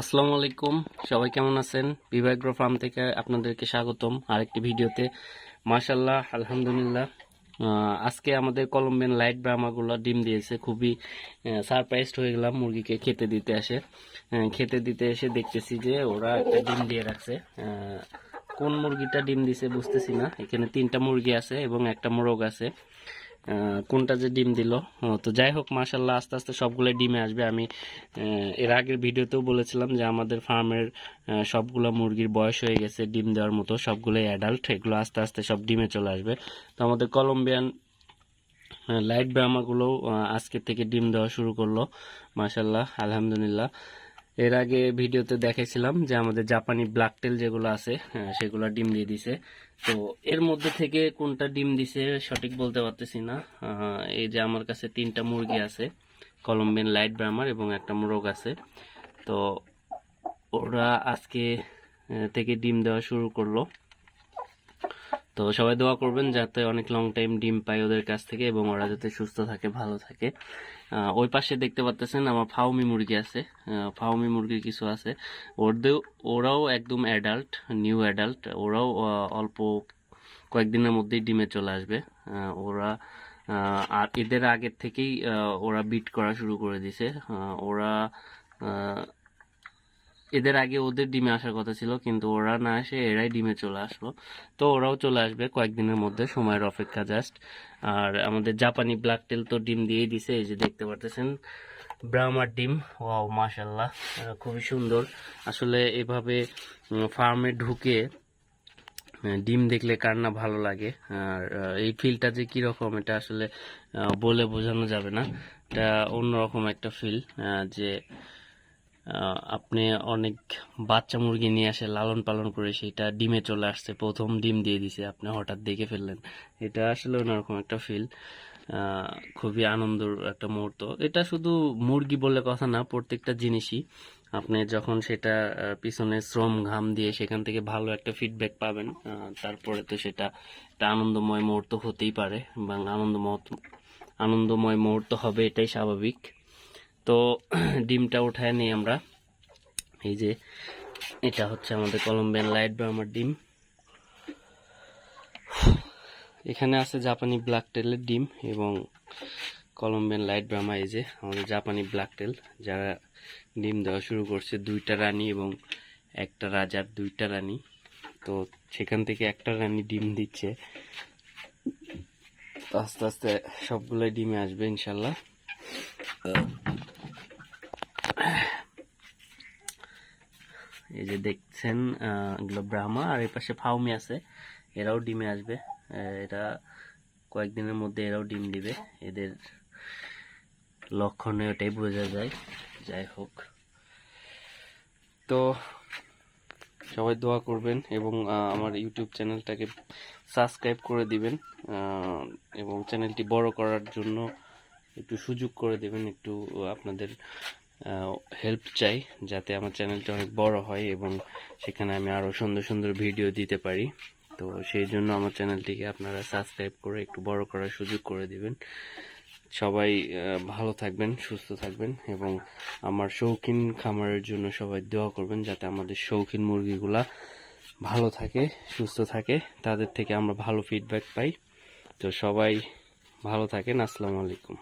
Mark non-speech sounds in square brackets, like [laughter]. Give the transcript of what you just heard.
আসসালামু আলাইকুম। সবাই কেমন আছেন? বিভাগ্র ফার্ম থেকে আপনাদেরকে স্বাগতম আরেকটি ভিডিওতে। মাশাল্লাহ আলহামদুলিল্লাহ। আজকে আমাদের কলম্বিয়ান লাইট ব্রাহ্মাগুলো ডিম দিয়েছে। খুবই সারপ্রাইজড হয়ে গেলাম মুরগিকে খেতে দিতে আসে খেতে দিতে এসে দেখতেছি যে ওরা একটা ডিম দিয়ে রাখছে। কোন মুরগিটা ডিম দিছে বুঝতেছি না। এখানে তিনটা মুরগি আছে এবং একটা মোরগ আছে। কোনটা যে ডিম দিল। তো যাই হোক মাশাল্লাহ আস্তে আস্তে সবগুলো ডিমে আসবে। আমি এর আগের ভিডিওতেও বলেছিলাম যে আমাদের ফার্মের সবগুলো মুরগির বয়স হয়ে গেছে, ডিম দেওয়ার মতো সবগুলোই অ্যাডাল্ট এগুলো আস্তে আস্তে সব ডিমে চলে আসবে। তো আমাদের কলম্বিয়ান লাইট ব্রাহ্মাগুলোও আজকে থেকে ডিম দেওয়া শুরু করল মাশাল্লাহ আলহামদুলিল্লাহ। এর আগে ভিডিওতে দেখেছিলাম যে আমাদের জাপানি ব্ল্যাক টেল যেগুলো আছে সেগুলো ডিম দিয়ে দিছে। তো এর মধ্যে থেকে কোনটা ডিম দিছে সঠিক বলতে পারতেছি না। এই যে আমার কাছে তিনটা মুরগি আছে কলম্বিয়ান লাইট ব্রামার এবং একটা মোরগ আছে। তো ওরা আজকে থেকে ডিম দেওয়া শুরু করল। তো সবাই দোয়া করবেন যাতে অনেক লং টাইম ডিম পায় ওদের কাছ থেকে এবং ওরা যাতে সুস্থ থাকে, ভালো থাকে। ওই পাশে দেখতে পাচ্তেছেন আমার ফাউমি মুরগি আছে। ফাউমি মুরগি কিছু আছে। ওদের ওরাও একদম অ্যাডাল্ট নিউ অ্যাডাল্ট ওরাও অল্প কয়েকদিনের মধ্যেই ডিমে চলে আসবে। ওরা আর এদের আগের থেকেই ওরা বিট করা শুরু করে দিছে। ওরা এদের আগে ওদের ডিমে আসার কথা ছিল, কিন্তু ওরা না এসে এরাই ডিমে চলে আসলো। তো ওরাও চলে আসবে কয়েকদিনের মধ্যে, সময়ের অপেক্ষা জাস্ট আর আমাদের জাপানি ব্ল্যাক টেল তো ডিম দিয়েই দিছে, এই যে দেখতে পারতেছেন ব্রাহ্মার ডিম। ওয়াও মাশাল্লাহ খুবই সুন্দর। আসলে এভাবে ফার্মে ঢুকে ডিম দেখলে কার না ভালো লাগে। আর এই ফিলটা যে কীরকম, এটা আসলে বলে বোঝানো যাবে না। এটা অন্যরকম একটা ফিল যে আপনি অনেক বাচ্চা মুরগি নিয়ে আসে লালন পালন করে সেটা ডিমে চলে আসছে। প্রথম ডিম দিয়ে দিছে, আপনি হঠাৎ দেখে ফেললেন। এটা আসলে অন্যরকম একটা ফিল খুবই আনন্দর একটা মুহূর্ত। এটা শুধু মুরগি বলে কথা না, প্রত্যেকটা জিনিসই। আপনি যখন সেটা পিছনে শ্রম ঘাম দিয়ে সেখান থেকে ভালো একটা ফিডব্যাক পাবেন তারপরে তো সেটা একটা আনন্দময় মুহূর্ত হতেই পারে, এবং আনন্দময় আনন্দময় মুহূর্ত হবে, এটাই স্বাভাবিক। তো [clears throat] ডিমটা উঠায় নিই আমরা। এই যে, এটা হচ্ছে আমাদের কলম্বিয়ান লাইট ব্রাহ্মার ডিম। এখানে আছে জাপানি ব্ল্যাক টেলের ডিম এবং কলম্বিয়ান লাইট ব্রাহ্মা। এই যে, আমাদের জাপানি ব্ল্যাক টেল, যারা ডিম দেওয়া শুরু করছে, দুইটা রানী এবং একটা রাজার দুইটা রানী। তো সেখান থেকে একটা রানী ডিম দিচ্ছে। আস্তে আস্তে সবগুলোই ডিমে আসবে ইনশাল্লাহ। যে দেখছেন এগুলো ব্রাহ্মা, আর এই পাশে ফাউমি আছে, এরাও ডিমে আসবে। এরা কয়েকদিনের মধ্যে এরাও ডিম দিবে। এদের লক্ষণে ওটাই বোঝা যায়। যাই হোক। তো সবাই দোয়া করবেন এবং আমার ইউটিউব চ্যানেলটাকে সাবস্ক্রাইব করে দিবেন এবং চ্যানেলটি বড় করার জন্য একটু সুযোগ করে দেবেন, একটু আপনাদের হেল্প চাই যাতে আমার চ্যানেলটা অনেক বড় হয় এবং সেখানে আমি আরও সুন্দর সুন্দর ভিডিও দিতে পারি। তো সেই জন্য আমার চ্যানেলটিকে আপনারা সাবস্ক্রাইব করে একটু বড় করার সুযোগ করে দিবেন। সবাই ভালো থাকবেন, সুস্থ থাকবেন এবং আমার শৌখিন খামারের জন্য সবাই দোয়া করবেন যাতে আমাদের শৌখিন মুরগিগুলা ভালো থাকে, সুস্থ থাকে। তাদের থেকে আমরা ভালো ফিডব্যাক পাই। তো সবাই ভালো থাকেন। আসসালামু আলাইকুম।